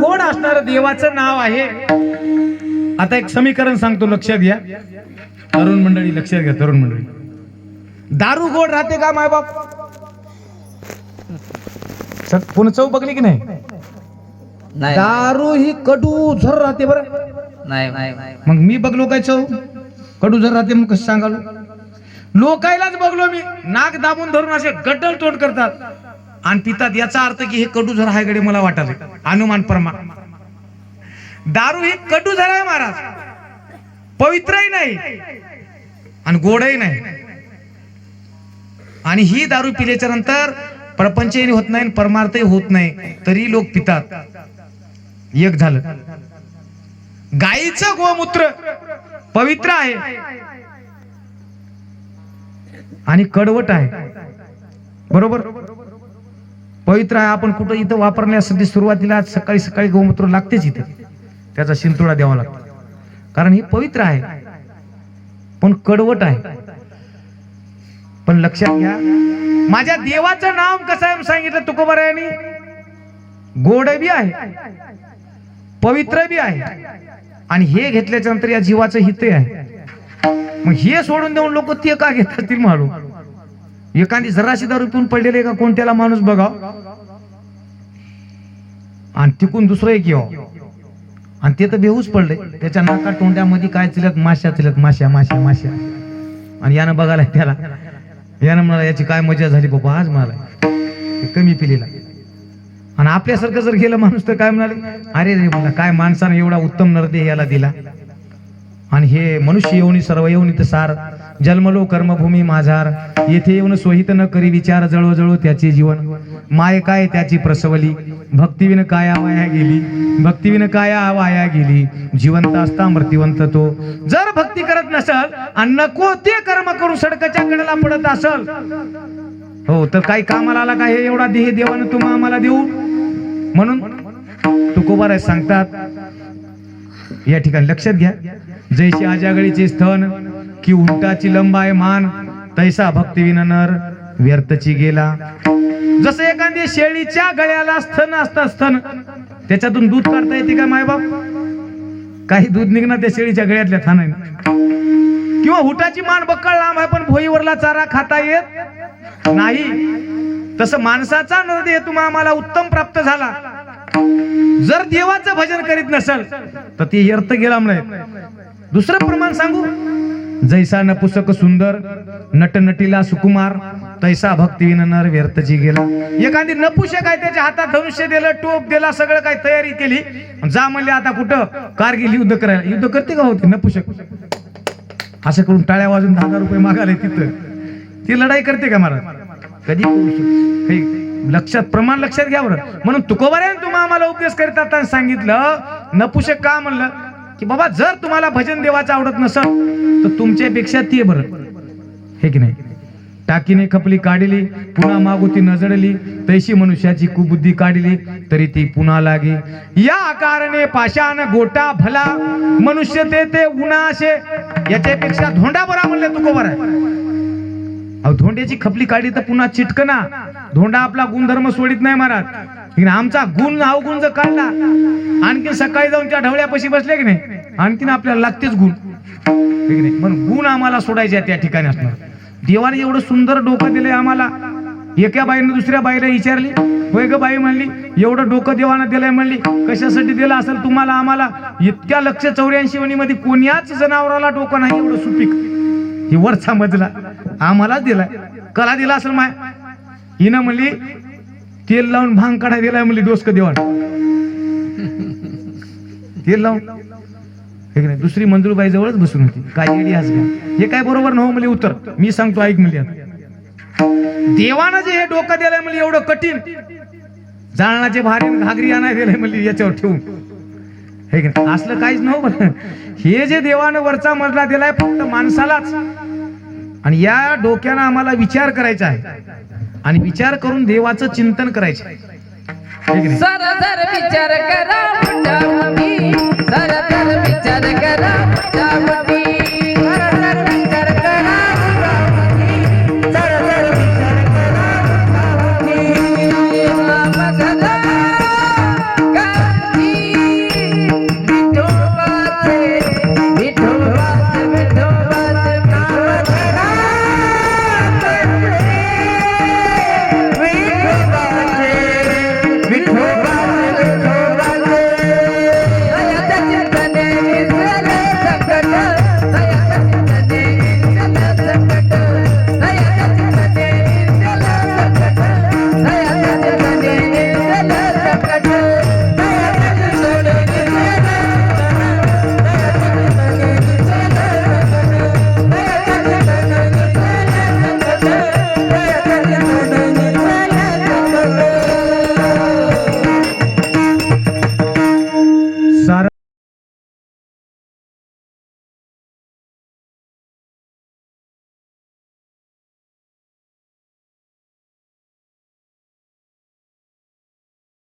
गोड असणारं देवाचं नाव आहे. आता एक समीकरण सांगतो लक्षात घ्या. तरुण मंडळी लक्षात घ्या तरुण मंडळी. दारू गोड राहते का मायबाप? पुन्हा चव बघली की नाही? नाही. दारू ही कडू झर राहते बरं. नाही. मग मी बघलो काय चव कडू जर राहते मग कसं सांगालो? लोकायलाच बघलो मी. नाक दाबून धरून असे गड्डल तोंड करतात. आणि पितात याचा अर्थ की हे कडू झर आहे गडे मला वाटत अनुमान परमा. दारू ही कडू झर आहे महाराज. पवित्रही नाही आणि गोडही नाही. आणि ही दारू पिल्याच्या नंतर प्रपंचही होत नाही आणि परमार्थही होत नाही तरी लोक पितात. एक झालं. गाईचं गोमूत्र पवित्र आहे. आणि कडवट आहे. बरोबर? पवित्र आहे आपण कुठं इथं वापरण्यासाठी सुरुवातीला आज सकाळी सकाळी गोमूत्र लागतेच इथे. त्याचा शिंतोडा द्यावा लागतो. कारण ही पवित्र आहे. पण कडवट आहे. पण लक्षात घ्या माझ्या देवाचं नाव कसं आहे सांगितलं तुकोबारायांनी? गोड बी आहे. पवित्र बी आहे. आणि हे घेतल्याच्या नंतर या जीवाचं हित आहे. मग हे सोडून देऊन लोक ते का घेतात ती मालूम? एखादी जराशी दारू पिऊन पडलेले का? कोणत्याला माणूस बघा. आणि तिकून दुसरं एक येऊ. आणि ते तर बेहूच पडले. त्याच्या नाका तोंड्यामध्ये काय चिलत माश्या चिलत माश्या माश्या माश्या. आणि यानं बघायला त्याला. यानं म्हणाला याची काय मजा झाली बाबा आज मला. कमी पिलेला. आणि आपल्यासारखं जर गेलं माणूस तर काय म्हणाले? अरे रे म्हणला काय माणसानं एवढा उत्तम नरदेह याला दिला. आणि हे मनुष्य येऊनी सर्व येऊनी तर सार जन्मलो कर्मभूमी माझार. येथे येऊन सोहित न करी विचार जळो जळो त्याचे जीवन. माय काय त्याची प्रसवली? भक्तिविन काया वाया गेली? भक्तिविन काया वाया गेली? जिवंत असता मृत्यूवंत तो. जर भक्ती करत नसल आणि नको ते कर्म करून सडकच्या कडेला पडत असल. हो तर काही कामाला आला काय एवढा देह देवानं तुम्हा आम्हाला देऊ? म्हणून तुकोबार सांगतात या ठिकाणी लक्षात घ्या. जैसे आजागळीचे स्थन की उंटाची लंबाय मान तैसा भक्तिविन नर व्यर्थची गेला. जसं एखादी शेळीच्या गळ्याला स्थन असतं स्थन त्याच्यातून दूध काढता येते का मायबाप? काही दूध निघणार त्या शेळीच्या गळ्यातल्या थानाने. किंवा हुटाची मान बक्कळ लांब आहे पण भोईवरला चारा खाता येत नाही. तसं माणसाचा नरदेह तुम्हा आम्हाला उत्तम प्राप्त झाला. जर देवाचं भजन करीत नसल तर ते अर्थ गेला नाही दुसरं प्रमाण सांगू? जैसा नपुसक सुंदर नटनटीला सुकुमार तैसा भक्तीविन नर व्यर्थजी गेला एखादी नपुसक आहे त्याच्या हातात धनुष्य दिलं टोप दिला सगळं काही तयारी केली जा म्हणले आता कुठं? कारगिल युद्ध करायला. युद्ध करते का होते नपुषक असं करून टाळ्या वाजून दहा हजार रुपये मागाले तिथं. ती लढाई करते का महाराज? कधी लक्षात प्रमाण लक्षात घ्या बरं. म्हणून तुकोबाऱ्याने तुम्हाला आम्हाला उपदेश करीत असताना सांगितलं नपुसक का म्हणलं? की बाबा जर तुम्हाला भजन देवाचं आवडत नसल तर तुमच्यापेक्षा ती बरं. हे की नाही? टाकीने खपली काढली पुन्हा मागुती नजडली तैशी मनुष्याची कुबुद्धी काढली तरी ती पुन्हा लागे. या कारणे पाषाण गोटा भला मनुष्य ते ते उन्हाशे याच्यापेक्षा धोंडा बरा म्हणले तू बरा अहो धोंड्याची खपली काढली तर पुन्हा चिटकना. धोंडा आपला गुणधर्म सोडित नाही महाराज. आमचा गुण अवगुण जर काढला आणखी सकाळी जाऊन त्या ढवळ्यापाशी बसले की नाही? आणखीन आपल्याला लागतेच गुण. ठीक नाही? पण गुण आम्हाला सोडायचे त्या ठिकाणी असणार. देवाने एवढं सुंदर डोकं दिलंय आम्हाला. एका बाईने दुसऱ्या बाईला विचारली होय ग बाई म्हणली एवढं डोकं देवानं दिलंय म्हणली कशासाठी दिलं असेल तुम्हाला आम्हाला? इतक्या लक्ष चौऱ्याऐंशी वणीमध्ये कोण्याच जनावराला डोकं नाही एवढं सुपीक. हे वरचा मजला आम्हालाच दिलाय. कला दिला असेल माय. हिनं म्हणली तेल लावून भांग काढाय दिलाय म्हणली डोसक देवा तेल लावून. हे की नाही? दुसरी मंजुळबाई जवळच बसून होती. काय येडी आज हे काय बरोबर नव्ह म्हणजे उत्तर. मी सांगतो ऐक म्हणजे देवानं जे हे डोकं दिलंय म्हणजे एवढं कठीण. जाळणाचे भारी घागरी आणाय दिलंय म्हणजे याच्यावर ठेवून. हे की नाही? असलं काहीच नव्ह हे जे देवानं वरचा मजला दिलाय फक्त माणसालाच. आणि या डोक्यानं आम्हाला विचार करायचा आहे. आणि विचार करून देवाचं चिंतन करायचं. सर सर विचार करा